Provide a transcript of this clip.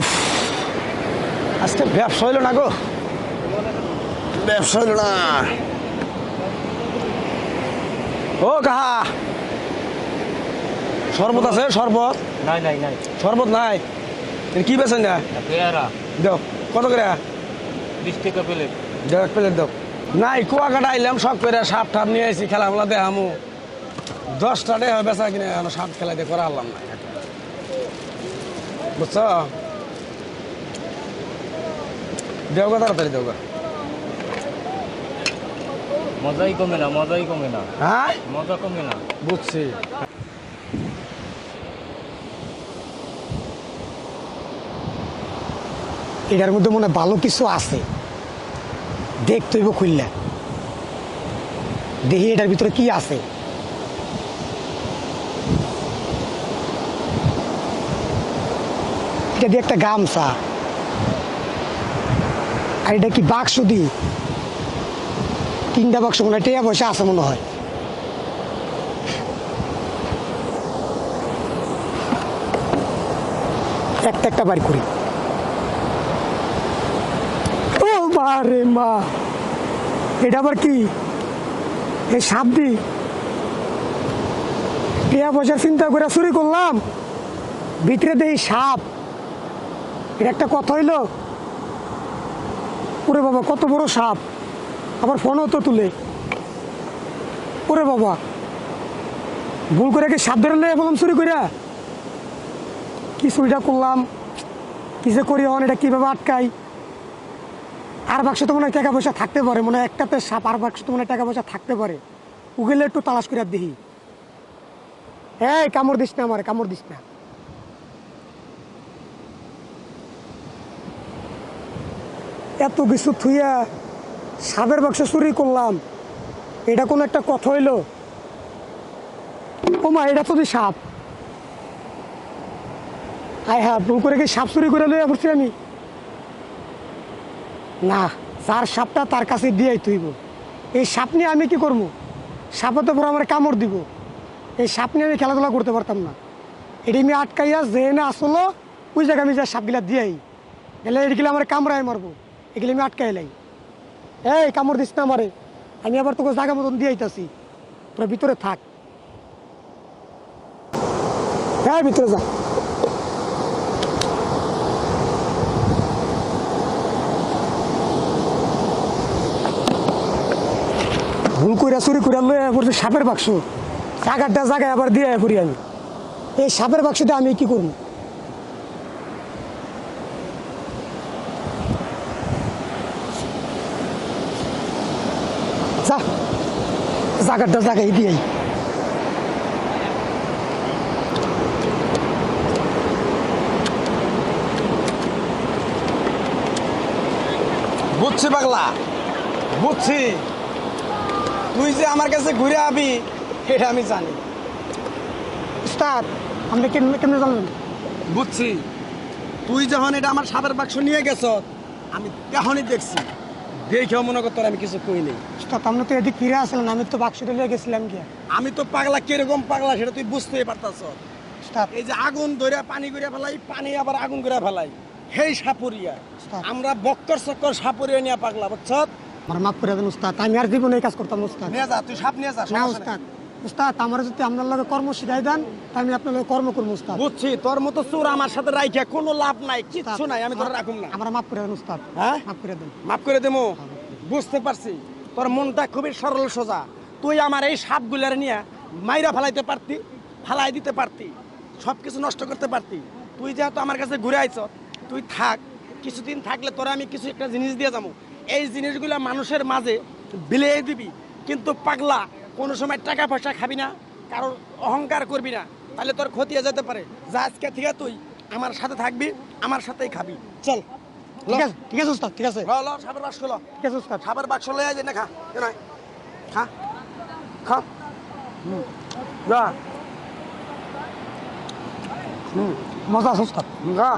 উফ আজকে ব্যবসা হইল না গো। ব্যবসা হইল না। ও কাহা শরবত আছে শরবত? নাই নাই নাই। শরবত নাই। এর কি বেছেন না পেয়ারা। দাও কত করে? বিশ টাকা প্লেট। দাও এক প্লেট দাও। নাই কুয়াকাটা আইলাম শখ করে সাপ টাপ নিয়ে আসি খেলামেলা দেখামু। দশটা ডে বেচা কিনে সাপ খেলা দিয়ে করা আনলাম না বুঝছ? দেওগা তাড়াতাড়ি দেওগা। মজাই কমে না মজাই কমে না। হ্যাঁ? মজা কমে না। বুঝছি। এটার মধ্যে মনে ভালো কিছু আছে। দেখতে হইব খুললে। দেখি এটার ভিতরে কি আছে। এটা দিয়ে একটা গামছা। আর এটা কি বাক্স দি তিনটা বাক্স মনে হয় টেয়া পয়সা আছে মনে হয়। একটা একটা বাড়ি করি। ও মা রে মা। এটা আবার কি? এই সাপ দি টিয়া পয়সা চিন্তা করে চুরি করলাম। ভিতরে দেই সাপ। এটা একটা কথা হইল। ওরে বাবা, কত বড় সাপ। আবার ফোনও তো তুলে। ওরে বাবা। ভুল করে কি সাপ ধরে লয়ে বললাম, চুরি কইরা? কি চুরিটা করলাম? কিসে করি হন এটা কীভাবে আটকাই? আর বাক্স তো মনে হয় টাকা পয়সা থাকতে পারে, মনে হয় একটাতে সাপ আর বাক্স তো মনে হয় টাকা পয়সা থাকতে পারে। উগেলে একটু তালাশ করে দেখি। হ্যাঁ কামড় দিস না আমার, কামড় দিস না। এত কিছু থুইয়া সাপের বাক্স চুরি করলাম। এটা কোনো একটা কথা হইল? ও মা, এটা তো দি সাপ। আয় হ্যাঁ ভুল করে কি সাপ চুরি করে লইয়া পড়ছি আমি? না, যার সাপটা তার কাছে দিয়েই তুইব এই সাপ নিয়ে আমি কি করব? সাপতে পরে আমার কামড় দিব। এই সাপ নিয়ে আমি খেলাধুলা করতে পারতাম না। এটি আমি আটকাইয়া যে না আসলো, ওই জায়গায় আমি যা সাপগুলা দিয়েই। গেলে এগুলো আমার কামড়ায় মারবো। এগুলো আমি আটকাই লাই এই, কামড় দিস না আমারে। আমি আবার তোকে জায়গা মতন দিয়ে আইতাছি। তোরা ভিতরে থাক। হ্যাঁ ভিতরে যা। ভুল কইরা চুরি কইরা লয়ে পড়ছে সাপের বাক্স। জাগারটা জায়গায় আবার দিয়ে পড়ি আমি। এই সাপের বাক্সটা আমি কি করব? যা। জাগারটা জায়গায় দিয়ে বুঝছি পাগলা বুঝছি। তুই যে আমার কাছে ঘুরে আবি এটা আমি জানি। উস্তাদ আপনি কেমনে কেমনে জানলেন বুঝছি। তুই যখন এটা আমার সাপের বাক্স নিয়ে গেছ আমি তখনই দেখছি। দেখেও মনে করতো আমি কিছু কই নেই। আপনি তো এদিক ফিরে আসলেন আমি তো বাক্সটা লিয়ে গেছিলাম গিয়া। আমি তো পাগলা কীরকম পাগলা সেটা তুই বুঝতেই পারতাস এই যে আগুন ধরে পানি করে ফেলাই পানি আবার আগুন করে ফেলাই। হেই সাপুরিয়া। আমরা বক্কর চক্কর সাপুরিয়া নিয়ে পাগলা বুঝছ আমার মাফ করে দেন উস্তাদ। আমি আর জীবনে এই কাজ করতাম উস্তাদ। নিয়ে যা তুই সাপ নিয়ে যা না উস্তাদ। উস্তাদ আমার যদি আপনার লগে কর্ম শিখাই দেন আমি আপনার লগে কর্ম করব উস্তাদ। বুঝছি তোর মতো চোর আমার সাথে রাইখা কোনো লাভ নাই কিচ্ছু নাই আমি তোর রাখুম না। আমার মাফ করে দেন উস্তাদ। হ্যাঁ? মাফ করে দেন। মাফ করে দেবো বুঝতে পারছি তোর মনটা খুবই সরল সোজা। তুই আমার এই সাপগুলার নিয়ে মাইরা ফেলাইতে পারতি ফালাই দিতে পারতি সব কিছু নষ্ট করতে পারতি। তুই যেহেতু আমার কাছে ঘুরে আইছ তুই থাক কিছুদিন থাকলে তোরা আমি কিছু একটা জিনিস দিয়ে যাব। এই জিনিসগুলো মানুষের মাঝে বিলিয়ে দিবি কিন্তু পাগলা কোনো সময় টাকা পয়সা খাবি না কারোর অহংকার করবি না তাহলে তোর ক্ষতি হয়ে যেতে পারে। যা আজকে থেকে তুই আমার সাথে থাকবি আমার সাথেই খাবি। চল। ঠিক আছে ঠিক আছে উস্তাদ ঠিক আছে। ল ল সাপের বাক্স ল। ঠিক আছে উস্তাদ। বাক্স লয়ে যায় না খা এ খা খা। হুম। যা। মজা আছে উস্তাদ। যা।